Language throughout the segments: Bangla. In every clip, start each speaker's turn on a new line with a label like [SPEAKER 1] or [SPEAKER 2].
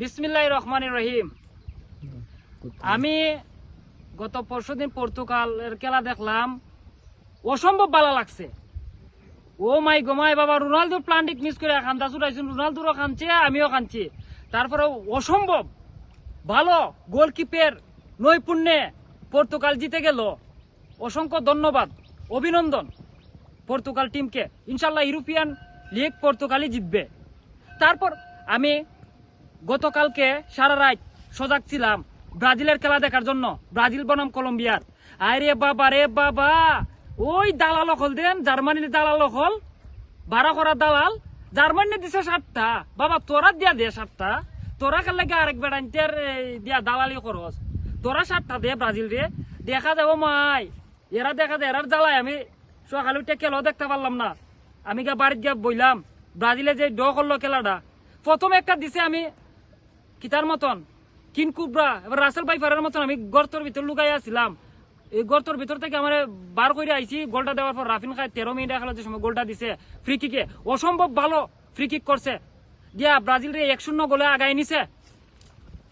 [SPEAKER 1] বিসমিল্লাহ রহমান রহিম। আমি গত পরশুদিন পর্তুগালের খেলা দেখলাম। অসম্ভব ভালো লাগছে। ও মাই গোমাই বাবা রোনালদো প্লান্টিক মিস করে খান্দা চুরাইছেন রোনালদোরও খানছে আমিও খানছি। তারপরে অসম্ভব ভালো গোলকিপের নৈপুণ্যে পর্তুগাল জিতে গেল। অসংখ্য ধন্যবাদ অভিনন্দন পর্তুগাল টিমকে। ইনশাল্লাহ ইউরোপিয়ান লিগ পর্তুগালই জিতবে। তারপর আমি গতকালকে সারা রাত সজাগ ছিলাম ব্রাজিলের খেলা দেখার জন্য। ব্রাজিল বনাম কলম্বিয়ার। আরে বাবা রে বাবা! ওই দালাল হল দেন, জার্মানির দালাল হল বারো করা দালাল। জার্মানি দিছে সাতটা। বাবা, তোরা দিয়া দে সাতটা। তোরা কার লাগে আরেক বেড়াইতের দিয়া দালালি খরচ তোরা সাতটা দে ব্রাজিল রে। দেখা যাব মাই। এরা দেখা যায় এরার জ্বালায় আমি। সকালে উঠে খেলাও দেখতে পারলাম না। আমি গা বাড়িতে গিয়ে বইলাম, ব্রাজিলে যে ড করল খেলাটা। প্রথম একটা দিছে আমি কিতার মতন, কিন কুবরা, এবার রাসেল বাইফারের মতন আমি গর্তর ভিতর লুকাই আসছিলাম এই গর্তর ভিতর থেকে আমার বার করে আইছি, গোলটা দেওয়ার পর রাফিন খায় তেরো মিনিট খেলার যে সময় গোলটা দিছে ফ্রি কিকে অসম্ভব ভালো ফ্রি কিক করছে। দিয়া ব্রাজিল রে এক শূন্য গোলে আগাই নিছে।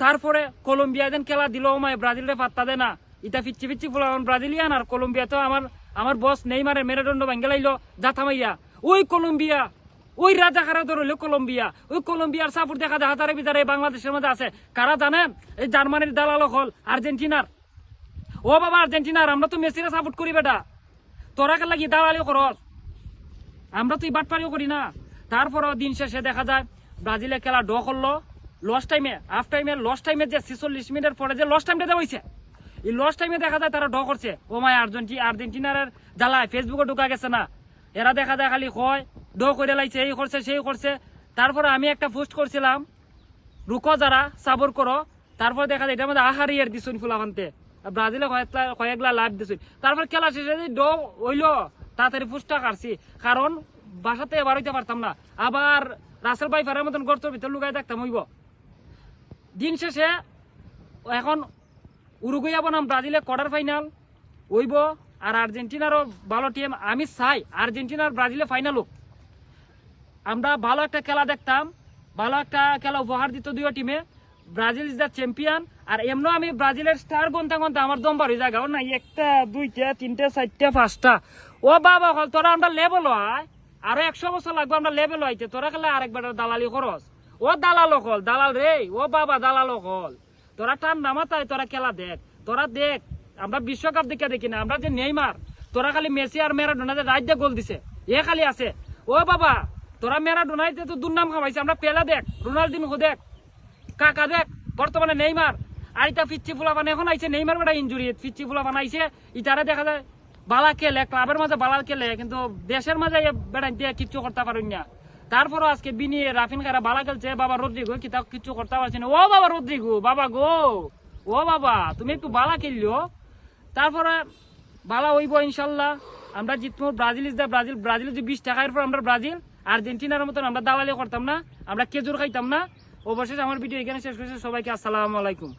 [SPEAKER 1] তারপরে কলম্বিয়া দেন খেলা দিল মায়, ব্রাজিল রে পাত্তা দেয় না। ইটা ফিচ্ছি ফিচ্ছি ফুলাম ব্রাজিলিয়ান, আর কলম্বিয়া তো আমার আমার বস নেইমারে মেরুদণ্ড ভাঙ্গে লাইলো জাথামাইয়া ওই কলম্বিয়া ওই রাজা কারা ধরলো কলম্বিয়া। ওই কলম্বিয়ার সাপোর্ট দেখা যায়, হাতারে ভিতরে বাংলাদেশের মধ্যে আছে। কারা জানেন এই জার্মানির দালাল হল আর্জেন্টিনার। ও বাবা, আর্জেন্টিনার, আমরা তো মেসিরে সাপোর্ট করি বেটা। তোরা কে লাগি দালালিও করস? আমরা তো বাটপারিও করি না। তারপরও দিন শেষে দেখা যায়, ব্রাজিলে খেলা ড করল। লস টাইমে হাফ টাইমে লস টাইমে যে ছিচল্লিশ মিনিটের পরে যে লস টাইমটা দেওয়া হয়েছে এই লস টাইমে দেখা যায় তারা ড করছে। ও মাই আর্জেন্টি আর্জেন্টিনার জ্বালায় ফেসবুকে ঢুকা গেছে না। এরা দেখা যায় খালি কয় ড করে লাইছে, এই করছে, সেই করছে। তারপরে আমি একটা পোস্ট করছিলাম, রুকো যারা, সাবর করো। তারপর দেখা যায়, এটার মধ্যে আহারি এর দিছুন ফুলাবান্তে ব্রাজিলে কয়েকলা লাভ দিছুন। তারপর খেলা শেষে ড হইল, তাড়াতাড়ি ফুসটা কাটছি। কারণ বাসাতে এবার হইতে পারতাম না। আবার রাসেল ভাই ফারের মতন গর্তর ভিতর লুকাই থাকতাম, হইব। দিন শেষে এখন উরুগুয়া বনাম ব্রাজিলে কোয়ার্টার ফাইনাল হইব। আর আর্জেন্টিনারও ভালো টিম আমি চাই আর্জেন্টিনার ব্রাজিলে ফাইনাল হোক। আমরা ভালো একটা খেলা দেখতাম, ভালো একটা খেলা উপহার দিত দুই টিমে ব্রাজিল ইজ দ্য চ্যাম্পিয়ন আর এমন আমি ব্রাজিলের স্টার গন্তা গন্তা আমার দম বাড়ি জায়গা না, একটা, দুইটা, তিনটা, চারটা, পাঁচটা। ও বাবা, হল, তোরা আমরা লেভেল হয় আরও একশো বছর লাগবে আমরা লেভেল হইতে তোরা খেলে আরেকবার দালালি খরচ। ও দালাল হল, দালাল রে, ও বাবা দালাল হল। তোরা টান নামাতাই তোরা খেলা দেখ, তোরা দেখ, আমরা বিশ্বকাপ দেখে দেখি না, আমরা যে নেইমার, তোরা খালি মেসি আর মেরাডোনা যে রাইট গোল দিছে, এ খালি আছে। ও বাবা তোরা মেরাডোনাইতে তো দুর্নাম খামাইছে আমরা পেলা দেখ রোনাল্ডিনহো দেখ, কাকা দেখ, বর্তমানে নেইমার, আর এটা ফিচ্ছি ফুলা বানাই এখন আইছে নেইমার বেটা ইঞ্জুরি ফিচ্ছি ফুলা বানাইছে, ইটারে দেখা যায়, বালা খেলে, ক্লাবের মাঝে বালা খেলে, কিন্তু দেশের মাঝে বেড়া দিয়ে কিচ্ছু করতে পারেন না। তারপরও আজকে বিনি, রাফিন খারা বালা খেলছে, বাবা রদ্রিগো, কি তা কিচ্ছু করতে পারছে না। ও বাবা রদ্রিগো, বাবা গো, ও বাবা, তুমি একটু বালা খেললো। তারপরে বালা হইব ইনশাল্লাহ, আমরা জিতবো Brazil is the Brazil Brazil যে বিশ টাকার পর আমরা ব্রাজিল। আর্জেন্টিনার মতন আমরা দালালি করতাম না, আমরা কেজুর খাইতাম না। অবশেষে আমার ভিডিও এখানে শেষ করছি সবাইকে আসসালামু আলাইকুম।